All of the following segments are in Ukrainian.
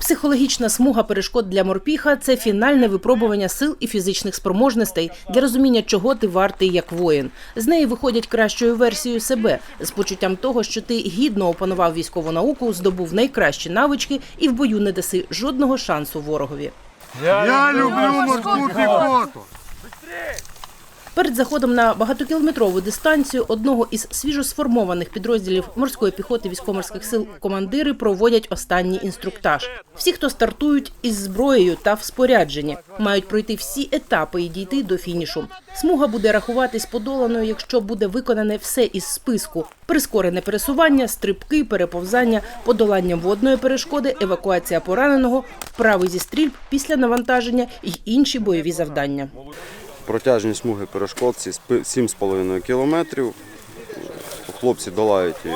Психологічна смуга перешкод для морпіха це фінальне випробування сил і фізичних спроможностей для розуміння, чого ти вартий як воїн. З неї виходять кращою версією себе з почуттям того, що ти гідно опанував військову науку, здобув найкращі навички і в бою не даси жодного шансу ворогові. Я люблю морську піхоту. Перед заходом на багатокілометрову дистанцію одного із свіжосформованих підрозділів морської піхоти військово-морських сил командири проводять останній інструктаж. Всі, хто стартують із зброєю та в спорядженні, мають пройти всі етапи і дійти до фінішу. Смуга буде рахуватись подоланою, якщо буде виконане все із списку: прискорене пересування, стрибки, переповзання, подолання водної перешкоди, евакуація пораненого, вправи зі стрільб після навантаження і інші бойові завдання. Протяжність смуги перешкодці 7,5 кілометрів. Хлопці долають і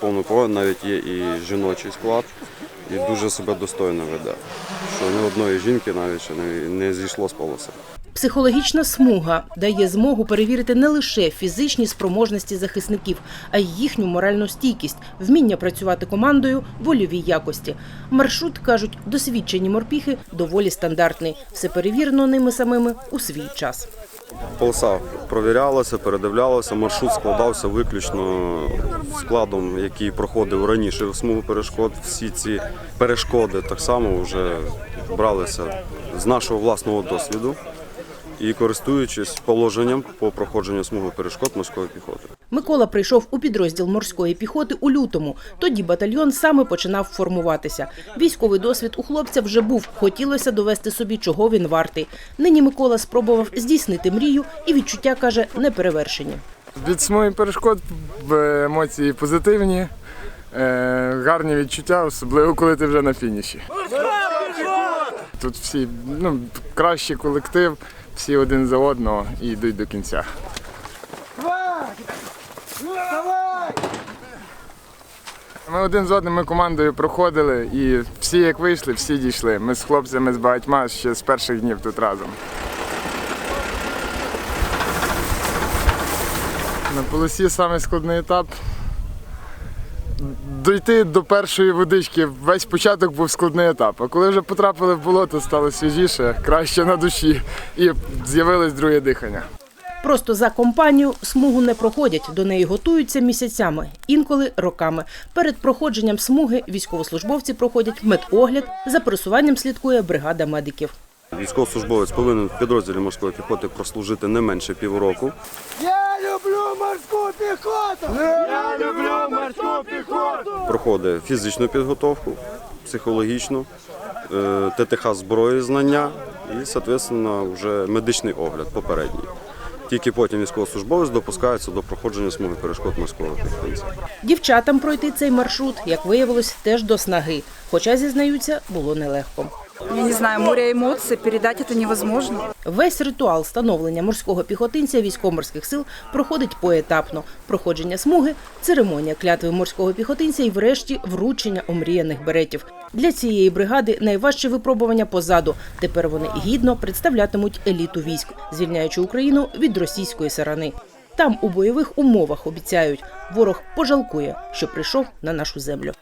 повну погоду, навіть є і жіночий склад, і дуже себе достойно веде. Що ні одної жінки навіть не зійшло з полоси. Психологічна смуга дає змогу перевірити не лише фізичні спроможності захисників, а й їхню моральну стійкість, вміння працювати командою, вольові якості. Маршрут кажуть, досвідчені морпіхи доволі стандартний. Все перевірено ними самими у свій час. Полоса провірялася, передивлялася, маршрут складався виключно складом, який проходив раніше в смугу перешкод. Всі ці перешкоди так само вже бралися з нашого власного досвіду і користуючись положенням по проходженню смуги перешкод морської піхоти. Микола прийшов у підрозділ морської піхоти у лютому. Тоді батальйон саме починав формуватися. Військовий досвід у хлопця вже був. Хотілося довести собі, чого він вартий. Нині Микола спробував здійснити мрію, і відчуття каже неперевершені. Від смуги перешкод емоції позитивні, е, гарні відчуття, особливо коли ти вже на фініші. Тут всі ну, кращий колектив, всі один за одного і йдуть до кінця. Ми один з одним ми командою проходили і всі як вийшли, всі дійшли. Ми з хлопцями з багатьма ще з перших днів тут разом. На полосі складний етап. Дойти до першої водички, весь початок був складний етап. А коли вже потрапили в болото, стало свіжіше, краще на душі і з'явилось друге дихання. Просто за компанію смугу не проходять, до неї готуються місяцями, інколи роками. Перед проходженням смуги військовослужбовці проходять медогляд, за пересуванням слідкує бригада медиків. Військовослужбовець повинен в підрозділі морської піхоти прослужити не менше півроку. Я люблю морську піхоту. Я люблю морську піхоту. Проходить фізичну підготовку, психологічну, е, ТТХ зброї знання і, соответственно, вже медичний огляд попередній. Тільки потім військовослужбовець допускається до проходження смуги перешкод морського піхотинця. Дівчатам пройти цей маршрут, як виявилось, теж до снаги. Хоча, зізнаються, було нелегко. Я не знаю, море эмоций, передать это невозможно. Весь ритуал становлення морського піхотинця військово-морських сил проходить поетапно. Проходження смуги, церемонія клятви морського піхотинця і, врешті, вручення омріяних беретів. Для цієї бригади найважче випробування позаду. Тепер вони гідно представлятимуть еліту військ, звільняючи Україну від російської сарани. Там у бойових умовах обіцяють, ворог пожалкує, що прийшов на нашу землю.